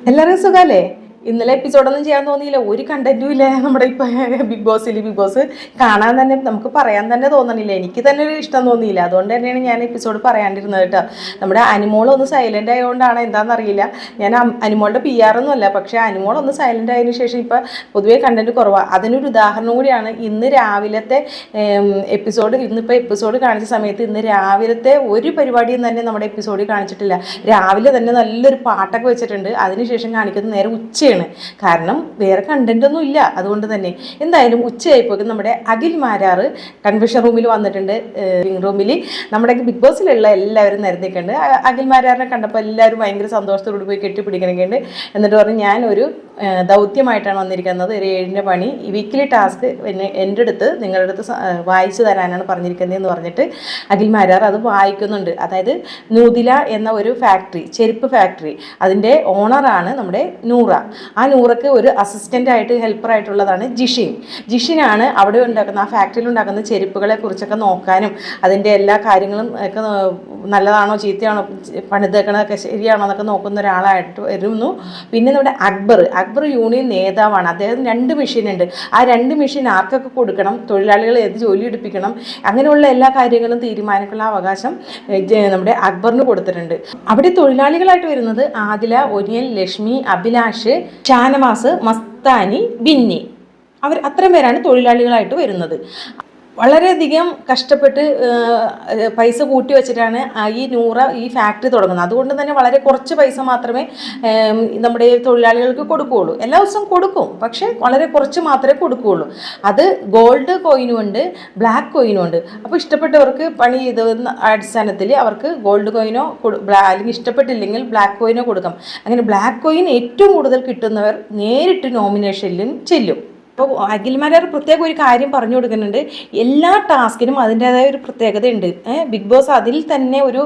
എല്ലാവരും സുഖമല്ലേ ഇന്നലെ എപ്പിസോഡൊന്നും ചെയ്യാൻ തോന്നിയില്ല. ഒരു കണ്ടന്റും ഇല്ല നമ്മുടെ ഇപ്പൊ ബിഗ് ബോസിൽ ബിഗ് ബോസ് കാണാൻ തന്നെ നമുക്ക് പറയാൻ തന്നെ തോന്നണില്ല. എനിക്ക് തന്നെ ഒരു ഇഷ്ടം തോന്നിയില്ല. അതുകൊണ്ട് തന്നെയാണ് ഞാൻ എപ്പിസോഡ് പറയാണ്ടിരുന്നത് കേട്ടോ. നമ്മുടെ അനിമോൾ ഒന്ന് സൈലന്റ് ആയതുകൊണ്ടാണ് എന്താണെന്നറിയില്ല ഞാൻ അനിമോളുടെ പി ആർ ഒന്നും അല്ല. പക്ഷേ അനിമോൾ ഒന്ന് സൈലന്റ് ആയതിനു ശേഷം ഇപ്പം പൊതുവേ കണ്ടന്റ് കുറവാണ് അതിനൊരു ഉദാഹരണം കൂടിയാണ് ഇന്ന് രാവിലത്തെ എപ്പിസോഡ് ഇന്നിപ്പോൾ എപ്പിസോഡ് കാണിച്ച സമയത്ത് ഇന്ന് രാവിലത്തെ ഒരു പരിപാടിയും തന്നെ നമ്മുടെ എപ്പിസോഡിൽ കാണിച്ചിട്ടില്ല. രാവിലെ തന്നെ നല്ലൊരു പാട്ടൊക്കെ വെച്ചിട്ടുണ്ട്. അതിനുശേഷം കാണിക്കുന്നത് നേരെ ഉച്ചയാണ്. കാരണം വേറെ കണ്ടന്റൊന്നും ഇല്ല. അതുകൊണ്ട് തന്നെ എന്തായാലും ഉച്ചയായിപ്പോൾ നമ്മുടെ അഖിൽ മാരാർ കൺവെൻഷൻ റൂമിൽ വന്നിട്ടുണ്ട്. റൂമിൽ നമ്മുടെ ബിഗ് ബോസിലുള്ള എല്ലാവരും നിരത്തിക്കുന്നുണ്ട് അ- അഖിൽ മാരാറിനെ കണ്ടപ്പോൾ എല്ലാവരും ഭയങ്കര സന്തോഷത്തോട് പോയി കെട്ടിപ്പിടിക്കണമെങ്കിൽ ഉണ്ട് എന്നിട്ട് പറഞ്ഞ് ഞാനൊരു ദൗത്യമായിട്ടാണ് വന്നിരിക്കുന്നത്. ഒരു ഏഴിന്റെ പണി. ഈ വീക്കിലി ടാസ്ക് എന്നെ എന്റെ അടുത്ത് നിങ്ങളുടെ അടുത്ത് വായിച്ചു തരാനാണ് പറഞ്ഞിരിക്കുന്നതെന്ന് പറഞ്ഞിട്ട് അഖിൽ മാരാർ അത് വായിക്കുന്നുണ്ട്. അതായത് നൂതില എന്ന ഒരു ഫാക്ടറി ചെരുപ്പ് ഫാക്ടറി അതിന്റെ ഓണറാണ് നമ്മുടെ നൂറ. ആ നൂറയ്ക്ക് ഒരു അസിസ്റ്റന്റ് ആയിട്ട് ഹെൽപ്പർ ആയിട്ടുള്ളതാണ് ജിഷിൻ. ജിഷിനാണ് അവിടെ ഉണ്ടാക്കുന്ന ആ ഫാക്ടറിയിൽ ഉണ്ടാക്കുന്ന ചെരുപ്പുകളെ കുറിച്ചൊക്കെ നോക്കാനും അതിന്റെ എല്ലാ കാര്യങ്ങളും ഒക്കെ നല്ലതാണോ ചീത്തയാണോ പണിതേക്കണതൊക്കെ ശരിയാണോ എന്നൊക്കെ നോക്കുന്ന ഒരാളായിട്ട് വരുന്നു. പിന്നെ നമ്മുടെ അക്ബർ. അക്ബർ യൂണിയൻ നേതാവാണ്. അദ്ദേഹം രണ്ട് മെഷീൻ ഉണ്ട്. ആ രണ്ട് മെഷീൻ ആർക്കൊക്കെ കൊടുക്കണം? തൊഴിലാളികളെ ഏത് ജോലി എടുപ്പിക്കണം? അങ്ങനെയുള്ള എല്ലാ കാര്യങ്ങളും തീരുമാനിക്കാനുള്ള അവകാശം നമ്മുടെ അക്ബറിന് കൊടുത്തിട്ടുണ്ട്. അവിടെ തൊഴിലാളികളായിട്ട് വരുന്നത് ആദില ഒനിയൽ ലക്ഷ്മി അഭിലാഷ് ഷാനവാസ് മസ്താനി ബിന്നി. അവർ അത്രയും പേരാണ് തൊഴിലാളികളായിട്ട് വരുന്നത്. വളരെയധികം കഷ്ടപ്പെട്ട് പൈസ കൂട്ടി വെച്ചിട്ടാണ് ഈ നൂറ ഈ ഫാക്ടറി തുടങ്ങുന്നത്. അതുകൊണ്ട് തന്നെ വളരെ കുറച്ച് പൈസ മാത്രമേ നമ്മുടെ തൊഴിലാളികൾക്ക് കൊടുക്കുകയുള്ളൂ. എല്ലാ ദിവസവും കൊടുക്കും. പക്ഷേ വളരെ കുറച്ച് മാത്രമേ കൊടുക്കുകയുള്ളൂ. അത് ഗോൾഡ് കോയിനും ഉണ്ട് ബ്ലാക്ക് കോയിനും ഉണ്ട്. അപ്പോൾ ഇഷ്ടപ്പെട്ടവർക്ക് പണി ചെയ്ത അടിസ്ഥാനത്തിൽ അവർക്ക് ഗോൾഡ് കോയിനോ അല്ലെങ്കിൽ ഇഷ്ടപ്പെട്ടില്ലെങ്കിൽ ബ്ലാക്ക് കോയിനോ കൊടുക്കാം. അങ്ങനെ ബ്ലാക്ക് കോയിൻ ഏറ്റവും കൂടുതൽ കിട്ടുന്നവർ നേരിട്ട് നോമിനേഷനിലും ചെല്ലും. അപ്പോൾ അഖിൽമാരാർ പ്രത്യേക ഒരു കാര്യം പറഞ്ഞു കൊടുക്കുന്നുണ്ട്. എല്ലാ ടാസ്കിനും അതിന്റേതായ ഒരു പ്രത്യേകത ഉണ്ട് ബിഗ് ബോസ് അതിൽ തന്നെ ഒരു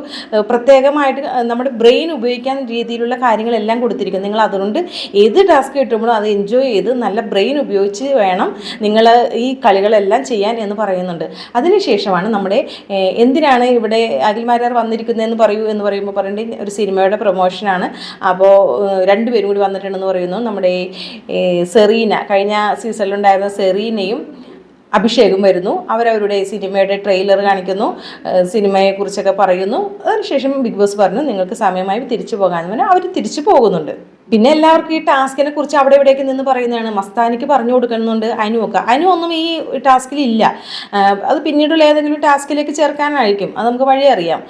പ്രത്യേകമായിട്ട് നമ്മുടെ ബ്രെയിൻ ഉപയോഗിക്കാൻ രീതിയിലുള്ള കാര്യങ്ങളെല്ലാം കൊടുത്തിരിക്കുന്നു. നിങ്ങൾ അതുകൊണ്ട് ഏത് ടാസ്ക് കിട്ടുമ്പോഴും അത് എൻജോയ് ചെയ്ത് നല്ല ബ്രെയിൻ ഉപയോഗിച്ച് വേണം നിങ്ങൾ ഈ കളികളെല്ലാം ചെയ്യാൻ എന്ന് പറയുന്നുണ്ട്. അതിനുശേഷമാണ് നമ്മുടെ എന്തിനാണ് ഇവിടെ അഖിൽമാരാർ വന്നിരിക്കുന്നതെന്ന് പറയൂ എന്ന് പറയുമ്പോൾ പറയേണ്ടത് ഒരു സിനിമയുടെ പ്രൊമോഷനാണ്. അപ്പോൾ രണ്ടുപേരും കൂടി വന്നിട്ടുണ്ടെന്ന് പറയുന്നു. നമ്മുടെ സെറീന കഴിഞ്ഞ സീസണിലുണ്ടായിരുന്ന സെറീനയും അഭിഷേകും വരുന്നു. അവരവരുടെ സിനിമയുടെ ട്രെയിലർ കാണിക്കുന്നു. സിനിമയെക്കുറിച്ചൊക്കെ പറയുന്നു. അതിനുശേഷം ബിഗ് ബോസ് പറഞ്ഞു നിങ്ങൾക്ക് സമയമായി തിരിച്ചു പോകാമെന്ന് പറഞ്ഞാൽ അവർ തിരിച്ചു പോകുന്നുണ്ട്. പിന്നെ എല്ലാവർക്കും ഈ ടാസ്കിനെ കുറിച്ച് അവിടെ ഇവിടേക്ക് നിന്ന് പറയുന്നതാണ്. മസ്താനിക്ക് പറഞ്ഞു കൊടുക്കുന്നുണ്ട് അനുവൊക്കെ. അനു ഒന്നും ഈ ടാസ്കിൽ ഇല്ല അത് പിന്നീടുള്ള ഏതെങ്കിലും ടാസ്കിലേക്ക് ചേർക്കാനായിരിക്കും. അത് നമുക്ക് വഴി അറിയാം.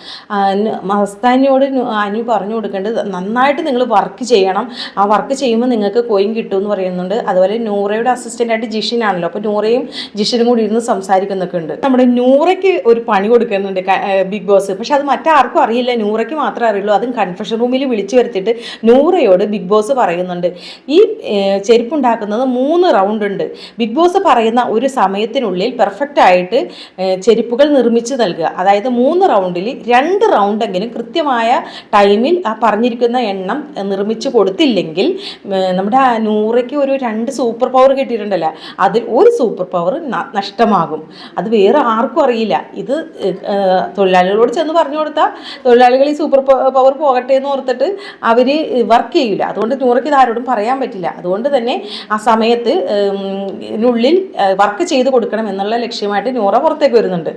മസ്താനിയോട് അനു പറഞ്ഞു കൊടുക്കേണ്ടത് നന്നായിട്ട് നിങ്ങൾ വർക്ക് ചെയ്യണം. ആ വർക്ക് ചെയ്യുമ്പോൾ നിങ്ങൾക്ക് കോയിൻ കിട്ടും എന്ന് പറയുന്നുണ്ട്. അതുപോലെ നൂറയുടെ അസിസ്റ്റന്റ് ആയിട്ട് ജിഷിനാണല്ലോ. അപ്പോൾ നൂറയും ജിഷിനും കൂടി ഇരുന്ന് സംസാരിക്കുന്നൊക്കെ ഉണ്ട്. നമ്മുടെ നൂറയ്ക്ക് ഒരു പണി കൊടുക്കുന്നുണ്ട് ബിഗ് ബോസ്. പക്ഷെ അത് മറ്റാർക്കും അറിയില്ല. നൂറയ്ക്ക് മാത്രമേ അറിയുള്ളൂ. അതും കൺഫെഷൻ റൂമിൽ വിളിച്ചു വരുത്തിയിട്ട് നൂറയോട് ബിഗ് ബോസ് പറയുന്നുണ്ട്. ഈ ചെരുപ്പുണ്ടാക്കുന്നത് മൂന്ന് റൗണ്ട് ഉണ്ട്. ബിഗ് ബോസ് പറയുന്ന ഒരു സമയത്തിനുള്ളിൽ പെർഫെക്റ്റ് ആയിട്ട് ചെരുപ്പുകൾ നിർമ്മിച്ച് നൽകുക. അതായത് മൂന്ന് റൗണ്ടിൽ രണ്ട് റൗണ്ടെങ്കിലും കൃത്യമായ ടൈമിൽ ആ പറഞ്ഞിരിക്കുന്ന എണ്ണം നിർമ്മിച്ച് കൊടുത്തില്ലെങ്കിൽ നമ്മുടെ നൂറയ്ക്ക് ഒരു രണ്ട് സൂപ്പർ പവർ കിട്ടിയിട്ടുണ്ടല്ലോ. അതിൽ ഒരു സൂപ്പർ പവർ നഷ്ടമാകും. അത് വേറെ ആർക്കും അറിയില്ല. ഇത് തൊഴിലാളികളോട് ചെന്ന് പറഞ്ഞു കൊടുത്താൽ തൊഴിലാളികൾ ഈ സൂപ്പർ പവർ പോകട്ടെ എന്ന് ഓർത്തിട്ട് അവർ വർക്ക് ചെയ്യില്ല അതുകൊണ്ട് നൂറയ്ക്ക് ഇത് ആരോടും പറയാൻ പറ്റില്ല. അതുകൊണ്ട് തന്നെ ആ സമയത്ത് ഉള്ളിൽ വർക്ക് ചെയ്ത് കൊടുക്കണം എന്നുള്ള ലക്ഷ്യമായിട്ട് നൂറ പുറത്തേക്ക് വരുന്നുണ്ട്.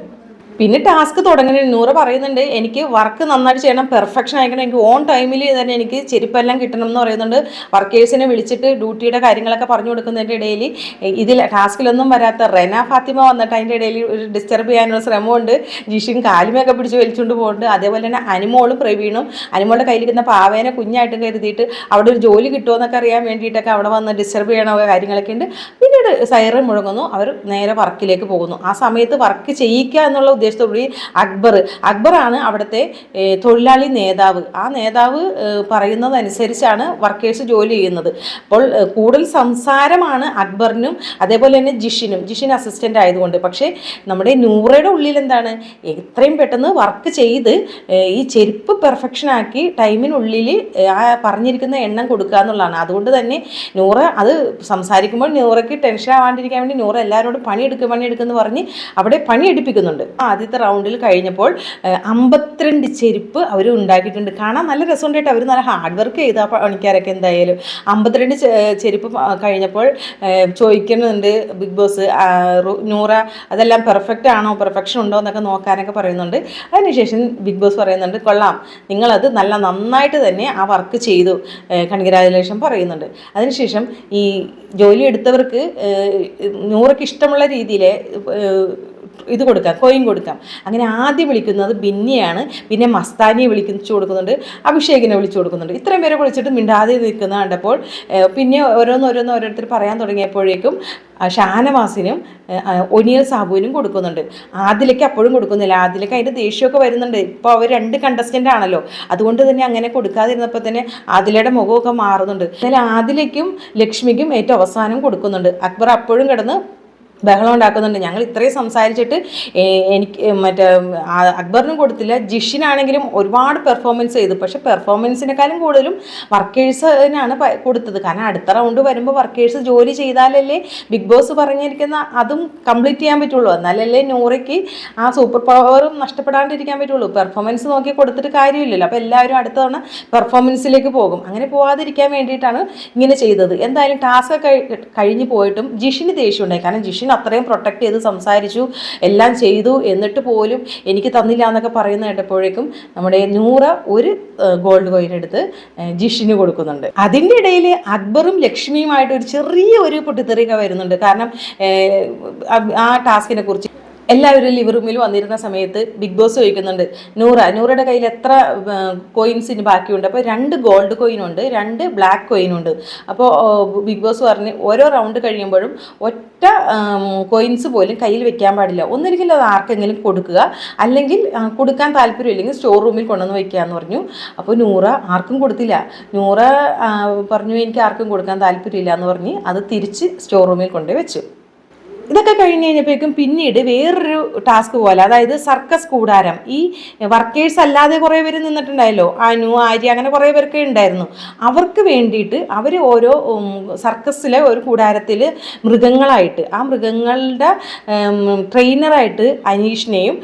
പിന്നെ ടാസ്ക് തുടങ്ങുന്നതിന് നൂറ് പറയുന്നുണ്ട്. എനിക്ക് വർക്ക് നന്നായിട്ട് ചെയ്യണം പെർഫെക്ഷൻ ആയിക്കണം എനിക്ക് ഓൺ ടൈമിൽ തന്നെ എനിക്ക് ചെരുപ്പെല്ലാം കിട്ടണം എന്ന് പറയുന്നുണ്ട്. വർക്കേഴ്സിനെ വിളിച്ചിട്ട് ഡ്യൂട്ടിയുടെ കാര്യങ്ങളൊക്കെ പറഞ്ഞു കൊടുക്കുന്നതിന്റെ ഇടയിൽ ഇതിൽ ടാസ്കിലൊന്നും വരാത്ത റെന ഫാത്തിമ വന്നിട്ട് അതിന്റെ ഇടയിൽ ഒരു ഡിസ്റ്റർബ് ചെയ്യാനുള്ള ശ്രമമുണ്ട്. ജിഷിൻ കാലുമൊക്കെ പിടിച്ച് വലിച്ചുകൊണ്ട് പോകുന്നുണ്ട് അതേപോലെ തന്നെ അനിമോളും പ്രവീണും അനിമോളുടെ കയ്യിലിരിക്കുന്ന പാവേനെ കുഞ്ഞായിട്ട് കരുതിയിട്ട് അവിടെ ഒരു ജോലി കിട്ടുമോ എന്നൊക്കെ അറിയാൻ വേണ്ടിയിട്ടൊക്കെ അവിടെ വന്ന് ഡിസ്റ്റർബ് ചെയ്യണ കാര്യങ്ങളൊക്കെ ഉണ്ട് പിന്നീട് സൈറൻ മുഴങ്ങുന്നു. അവർ നേരെ വർക്കിലേക്ക് പോകുന്നു. ആ സമയത്ത് വർക്ക് ചെയ്യിക്കുക എന്നുള്ള ഉദ്ദേശത്തോടുകൂടി അക്ബർ. അക്ബറാണ് അവിടുത്തെ തൊഴിലാളി നേതാവ്. ആ നേതാവ് പറയുന്നത് പറയുന്നതനുസരിച്ചാണ് വർക്കേഴ്സ് ജോലി ചെയ്യുന്നത്. അപ്പോൾ കൂടുതൽ സംസാരമാണ് അക്ബറിനും അതേപോലെ തന്നെ ജിഷിനും. ജിഷിൻ അസിസ്റ്റന്റ് ആയതുകൊണ്ട്. പക്ഷേ നമ്മുടെ നൂറയുടെ ഉള്ളിൽ എന്താണ്? എത്രയും പെട്ടെന്ന് വർക്ക് ചെയ്ത് ഈ ചെരുപ്പ് പെർഫെക്ഷനാക്കി ടൈമിനുള്ളിൽ ആ പറഞ്ഞിരിക്കുന്ന എണ്ണം കൊടുക്കുക എന്നുള്ളതാണ്. അതുകൊണ്ട് തന്നെ നൂറ അത് സംസാരിക്കുമ്പോൾ നൂറയ്ക്ക് ടെൻഷൻ ആവാണ്ടിരിക്കാൻ വേണ്ടി നൂറ് എല്ലാവരോടും പണിയെടുക്കുക പണിയെടുക്കുമെന്ന് പറഞ്ഞ് അവിടെ പണി എടുപ്പിക്കുന്നുണ്ട് ആദ്യത്തെ റൗണ്ടിൽ കഴിഞ്ഞപ്പോൾ അമ്പത്തിരണ്ട് ചെരുപ്പ് അവർ ഉണ്ടാക്കിയിട്ടുണ്ട്. കാണാൻ നല്ല രസമുണ്ട് കേട്ടോ അവർ നല്ല ഹാർഡ് വർക്ക് ചെയ്ത പണിക്കാരൊക്കെ എന്തായാലും. അമ്പത്തിരണ്ട് ചെരുപ്പ് കഴിഞ്ഞപ്പോൾ ചോദിക്കുന്നുണ്ട് ബിഗ് ബോസ് നൂറ അതെല്ലാം പെർഫെക്റ്റ് ആണോ പെർഫെക്ഷൻ ഉണ്ടോ എന്നൊക്കെ നോക്കാനൊക്കെ പറയുന്നുണ്ട്. അതിനുശേഷം ബിഗ് ബോസ് പറയുന്നുണ്ട് കൊള്ളാം. നിങ്ങളത് നല്ല നന്നായിട്ട് തന്നെ ആ വർക്ക് ചെയ്തു കൺഗ്രാജുലേഷൻ പറയുന്നുണ്ട്. അതിനുശേഷം ഈ ജോലി എടുത്തവർക്ക് നൂറയ്ക്ക് ഇഷ്ടമുള്ള രീതിയിൽ ഇത് കൊടുക്കാം കോയിൻ കൊടുക്കാം. അങ്ങനെ ആദ്യം വിളിക്കുന്നത് ബിന്നിയാണ് പിന്നെ മസ്താനിയെ വിളിച്ചു കൊടുക്കുന്നുണ്ട് അഭിഷേകിനെ വിളിച്ചു കൊടുക്കുന്നുണ്ട്. ഇത്രയും പേരെ വിളിച്ചിട്ട് മിണ്ടാതെ നിൽക്കുന്ന കണ്ടപ്പോൾ പിന്നെ ഓരോന്ന് ഓരോന്ന് ഓരോരുത്തർ പറയാൻ തുടങ്ങിയപ്പോഴേക്കും ഷാനവാസിനും ഒനിയൽ സാബുവിനും കൊടുക്കുന്നുണ്ട്. ആദിലേക്ക് അപ്പോഴും കൊടുക്കുന്നില്ല. ആദിലേക്ക് അതിന്റെ ദേഷ്യമൊക്കെ വരുന്നുണ്ട്. ഇപ്പോൾ അവർ രണ്ട് കണ്ടസ്റ്റന്റ് ആണല്ലോ. അതുകൊണ്ട് തന്നെ അങ്ങനെ കൊടുക്കാതിരുന്നപ്പോൾ തന്നെ ആദിലയുടെ മുഖമൊക്കെ മാറുന്നുണ്ട്. എന്നാൽ ആദിലേക്കും ലക്ഷ്മിക്കും ഏറ്റവും അവസാനം കൊടുക്കുന്നുണ്ട്. അക്ബർ അപ്പോഴും കിടന്ന് ബഹളം ഉണ്ടാക്കുന്നുണ്ട്. ഞങ്ങൾ ഇത്രയും സംസാരിച്ചിട്ട് എനിക്ക് മറ്റേ അക്ബറിനും കൊടുത്തില്ല. ജിഷിനാണെങ്കിലും ഒരുപാട് പെർഫോമൻസ് ചെയ്തു. പക്ഷെ പെർഫോമൻസിനെക്കാളും കൂടുതലും വർക്കേഴ്സിനാണ് കൊടുത്തത്. കാരണം അടുത്ത റൗണ്ട് വരുമ്പോൾ വർക്കേഴ്സ് ജോലി ചെയ്താലല്ലേ ബിഗ് ബോസ് പറഞ്ഞിരിക്കുന്ന അതും കംപ്ലീറ്റ് ചെയ്യാൻ പറ്റുള്ളൂ. എന്നാലല്ലേ നൂറയ്ക്ക് ആ സൂപ്പർ പവറും നഷ്ടപ്പെടാണ്ടിരിക്കാൻ പറ്റുള്ളൂ. പെർഫോമൻസ് നോക്കി കൊടുത്തിട്ട് കാര്യമില്ലല്ലോ. അപ്പോൾ എല്ലാവരും അടുത്ത തവണ പെർഫോമൻസിലേക്ക് പോകും. അങ്ങനെ പോവാതിരിക്കാൻ വേണ്ടിയിട്ടാണ് ഇങ്ങനെ ചെയ്തത്. എന്തായാലും ടാസ്ക് കഴിഞ്ഞ് പോയിട്ടും ജിഷിന് ദേഷ്യമുണ്ടായി. കാരണം ജിഷിൻ അത്രയും പ്രൊട്ടക്റ്റ് ചെയ്ത് സംസാരിച്ചു എല്ലാം ചെയ്തു എന്നിട്ട് പോലും എനിക്ക് തന്നില്ല എന്നൊക്കെ പറയുന്ന കേട്ടപ്പോഴേക്കും നമ്മുടെ നൂറ ഒരു ഗോൾഡ് കോയിൻ എടുത്ത് ജിഷിന് കൊടുക്കുന്നുണ്ട്. അതിന്റെ ഇടയിൽ അക്ബറും ലക്ഷ്മിയുമായിട്ട് ഒരു ചെറിയ ഒരു പൊട്ടിത്തെറിയൊക്കെ വരുന്നുണ്ട്. കാരണം ആ ടാസ്കിനെ കുറിച്ച് എല്ലാവരും ലിവർ റൂമിൽ വന്നിരുന്ന സമയത്ത് ബിഗ് ബോസ് ചോദിക്കുന്നുണ്ട് നൂറ നൂറയുടെ കയ്യിൽ എത്ര കോയിൻസിന് ബാക്കിയുണ്ട്? അപ്പോൾ രണ്ട് ഗോൾഡ് കോയിനുണ്ട് രണ്ട് ബ്ലാക്ക് കോയിനുണ്ട് അപ്പോൾ ബിഗ് ബോസ് പറഞ്ഞ് ഓരോ റൗണ്ട് കഴിയുമ്പോഴും ഒറ്റ കോയിൻസ് പോലും കയ്യിൽ വെക്കാൻ പാടില്ല. ഒന്നിരിക്കൽ അത് ആർക്കെങ്കിലും കൊടുക്കുക അല്ലെങ്കിൽ കൊടുക്കാൻ താല്പര്യമില്ലെങ്കിൽ സ്റ്റോർ റൂമിൽ കൊണ്ടുവന്ന് വയ്ക്കുക എന്ന് പറഞ്ഞു. അപ്പോൾ നൂറ ആർക്കും കൊടുത്തില്ല. നൂറ പറഞ്ഞു എനിക്ക് ആർക്കും കൊടുക്കാൻ താല്പര്യമില്ല എന്ന് പറഞ്ഞ് അത് തിരിച്ച് സ്റ്റോർ റൂമിൽ കൊണ്ടുപോയി വെച്ചു. ഇതൊക്കെ കഴിഞ്ഞ് കഴിഞ്ഞപ്പോഴേക്കും പിന്നീട് വേറൊരു ടാസ്ക് പോലെ അതായത് സർക്കസ് കൂടാരം. ഈ വർക്കേഴ്സ് അല്ലാതെ കുറേ പേര് നിന്നിട്ടുണ്ടായല്ലോ അനു ആര്യ അങ്ങനെ കുറേ പേരൊക്കെ ഉണ്ടായിരുന്നു. അവർക്ക് വേണ്ടിയിട്ട് അവർ ഓരോ സർക്കസിലെ ഒരു കൂടാരത്തിൽ മൃഗങ്ങളായിട്ട് ആ മൃഗങ്ങളുടെ ട്രെയിനറായിട്ട് അനീഷിനെയും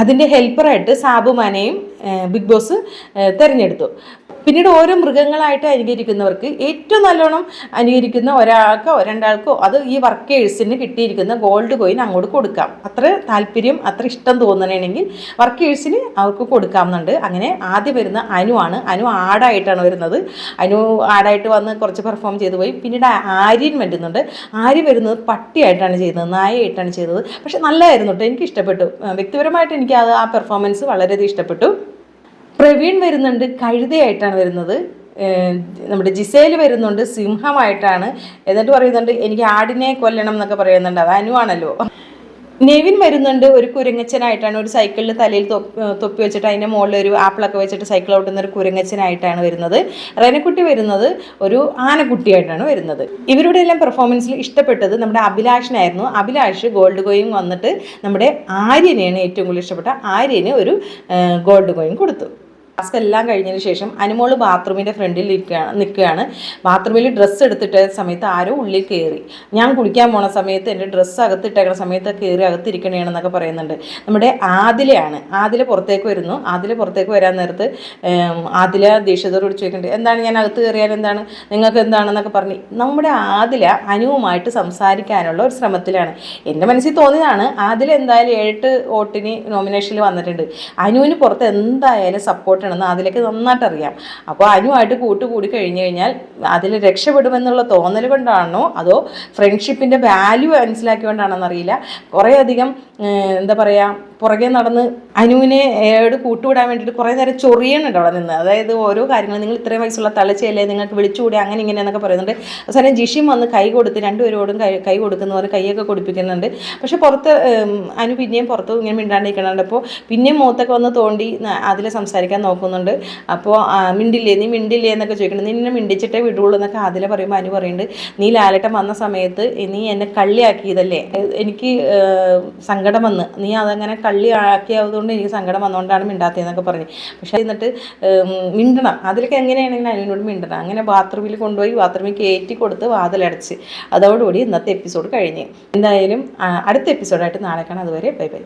അതിന്റെ ഹെൽപ്പറായിട്ട് സാബുമാനെയും ബിഗ് ബോസ് തിരഞ്ഞെടുത്തു. പിന്നീട് ഓരോ മൃഗങ്ങളായിട്ട് അനുകരിക്കുന്നവർക്ക് ഏറ്റവും നല്ലോണം അനുകരിക്കുന്ന ഒരാൾക്കോ രണ്ടാൾക്കോ അത് ഈ വർക്കേഴ്സിന് കിട്ടിയിരിക്കുന്ന ഗോൾഡ് കോയിൻ അങ്ങോട്ട് കൊടുക്കാം. അത്ര താല്പര്യം അത്ര ഇഷ്ടം തോന്നണമെങ്കിൽ വർക്കേഴ്സിന് അവർക്ക് കൊടുക്കാമെന്നുണ്ട്. അങ്ങനെ ആദ്യം വരുന്ന അനു ആണ്. അനു ആടായിട്ടാണ് വരുന്നത്. അനു ആടായിട്ട് വന്ന് കുറച്ച് പെർഫോം ചെയ്തു പോയി. പിന്നീട് ആര്യൻ വരുന്നുണ്ട്. ആര്യൻ വരുന്നത് പട്ടിയായിട്ടാണ് ചെയ്യുന്നത്. നായയായിട്ടാണ് ചെയ്തത് പക്ഷെ നല്ലതായിരുന്നു കേട്ടോ എനിക്ക് ഇഷ്ടപ്പെട്ടു. വ്യക്തിപരമായിട്ട് എനിക്ക് അത് ആ പെർഫോമൻസ് വളരെയധികം ഇഷ്ടപ്പെട്ടു. പ്രവീൺ വരുന്നുണ്ട് കഴുതയായിട്ടാണ് വരുന്നത്. നമ്മുടെ ജിസേൽ വരുന്നുണ്ട് സിംഹമായിട്ടാണ്. എന്നിട്ട് പറയുന്നുണ്ട് എനിക്ക് ആടിനെ കൊല്ലണം എന്നൊക്കെ പറയുന്നുണ്ട്. അത് അനുവാണല്ലോ നെവിൻ വരുന്നുണ്ട് ഒരു കുരങ്ങച്ചനായിട്ടാണ്. ഒരു സൈക്കിളിൽ തലയിൽ തൊപ്പി വെച്ചിട്ട് അതിന്റെ മുകളിൽ ഒരു ആപ്പിളൊക്കെ വെച്ചിട്ട് സൈക്കിൾ ഓട്ടുന്ന ഒരു കുരങ്ങച്ചനായിട്ടാണ് വരുന്നത്. റെനക്കുട്ടി വരുന്നത് ഒരു ആനക്കുട്ടിയായിട്ടാണ് വരുന്നത്. ഇവരുടെ എല്ലാം പെർഫോമൻസിൽ ഇഷ്ടപ്പെട്ടത് നമ്മുടെ അഭിലാഷിനായിരുന്നു. അഭിലാഷ് ഗോൾഡ് കോയിൻ വന്നിട്ട് നമ്മുടെ ആര്യനെയാണ് ഏറ്റവും കൂടുതൽ ഇഷ്ടപ്പെട്ട. ആര്യന് ഒരു ഗോൾഡ് കോയിൻ കൊടുത്തു. ടാസ്ക് എല്ലാം കഴിഞ്ഞതിന് ശേഷം അനുമോൾ ബാത്റൂമിന്റെ ഫ്രണ്ടിൽ ഇരിക്കുകയാണ് നിൽക്കുകയാണ്. ബാത്റൂമിൽ ഡ്രസ്സ് എടുത്തിട്ട സമയത്ത് ആരോ ഉള്ളിൽ കയറി ഞാൻ കുളിക്കാൻ പോണ സമയത്ത് എന്റെ ഡ്രസ്സ് അകത്തിട്ടേക്കണ സമയത്ത് കയറി അകത്തിരിക്കണേണെന്നൊക്കെ പറയുന്നുണ്ട്. നമ്മുടെ ആദിലയാണ്. ആദില പുറത്തേക്ക് വരുന്നു. ആദില പുറത്തേക്ക് വരാൻ നേരത്ത് ആദില ദേഷ്യത്തോട് ചോദിക്കേണ്ടത് എന്താണ് ഞാൻ അകത്ത് കയറിയാൽ എന്താണ്? നിങ്ങൾക്ക് എന്താണെന്നൊക്കെ പറഞ്ഞ്. നമ്മുടെ ആദില അനുവുമായിട്ട് സംസാരിക്കാനുള്ള ഒരു ശ്രമത്തിലാണ്. എന്റെ മനസ്സിൽ തോന്നിയതാണ് ആദില എന്തായാലും ഏഴെട്ട് വോട്ടിന് നോമിനേഷനിൽ വന്നിട്ടുണ്ട്. അനുവിന് പുറത്ത് എന്തായാലും സപ്പോർട്ട് ഉണ്ടെന്ന് അതിലേക്ക് നന്നായിട്ട് അറിയാം അപ്പോൾ അനുമായിട്ട് കൂട്ടുകൂടി കഴിഞ്ഞു കഴിഞ്ഞാൽ അതിൽ രക്ഷപ്പെടുമെന്നുള്ള തോന്നൽ കൊണ്ടാണോ? അതോ ഫ്രണ്ട്ഷിപ്പിന്റെ വാല്യൂ മനസ്സിലാക്കിക്കൊണ്ടാണോ എന്നറിയില്ല കുറേയധികം എന്താ പറയുക പുറകെ നടന്ന് അനുവിനെ ഏട് കൂട്ടുവിടാൻ വേണ്ടിയിട്ട് കുറേ നേരം ചൊറിയണുണ്ട് അവിടെ നിന്ന്. അതായത് ഓരോ കാര്യങ്ങൾ നിങ്ങൾ ഇത്രയും വയസ്സുള്ള തളച്ചയല്ലേ നിങ്ങൾക്ക് വിളിച്ചുകൂടി അങ്ങനെ ഇങ്ങനെ എന്നൊക്കെ പറയുന്നുണ്ട്. അവസാനം ജിഷിം വന്ന് കൈ കൊടുത്ത് രണ്ടുപേരോടും കൈ കൈ കൊടുക്കുന്ന പോലെ കൈയൊക്കെ കൊടുപ്പിക്കുന്നുണ്ട്. പക്ഷേ പുറത്ത് അനു പിന്നെയും പുറത്ത് ഇങ്ങനെ മിണ്ടാണ്ടിരിക്കണുണ്ട് അപ്പോൾ പിന്നെയും മുഖത്തൊക്കെ വന്ന് തോണ്ടി അതിൽ സംസാരിക്കാൻ നോക്കുന്നുണ്ട്. അപ്പോൾ മിണ്ടില്ലേ നീ മിണ്ടില്ലേ എന്നൊക്കെ ചോദിക്കണം നിന്നെ മിണ്ടിച്ചിട്ടേ വിടുള്ളൂ എന്നൊക്കെ അതിലെ പറയുമ്പോൾ അനു പറയുന്നുണ്ട്. നീ ലാലട്ടം വന്ന സമയത്ത് നീ എന്നെ കള്ളിയാക്കിയതല്ലേ? എനിക്ക് സങ്കടം വന്ന്. നീ അതങ്ങനെ കള്ളി ആക്കിയാവുന്നതുകൊണ്ട് എനിക്ക് സങ്കടം വന്നുകൊണ്ടാണ് മിണ്ടാത്തതെന്നൊക്കെ പറഞ്ഞു. പക്ഷേ എന്നിട്ട് മിണ്ടണം. അതിലൊക്കെ എങ്ങനെയാണെങ്കിലും അതിനോട് മിണ്ടണം. അങ്ങനെ ബാത്റൂമിൽ കൊണ്ടുപോയി ബാത്റൂമിൽ കയറ്റി കൊടുത്ത് വാതിലടച്ച് അതോടുകൂടി ഇന്നത്തെ എപ്പിസോഡ് കഴിഞ്ഞ്. എന്തായാലും അടുത്ത എപ്പിസോഡായിട്ട് നാളെ കാണാം. അതുവരെ ബൈ ബൈ.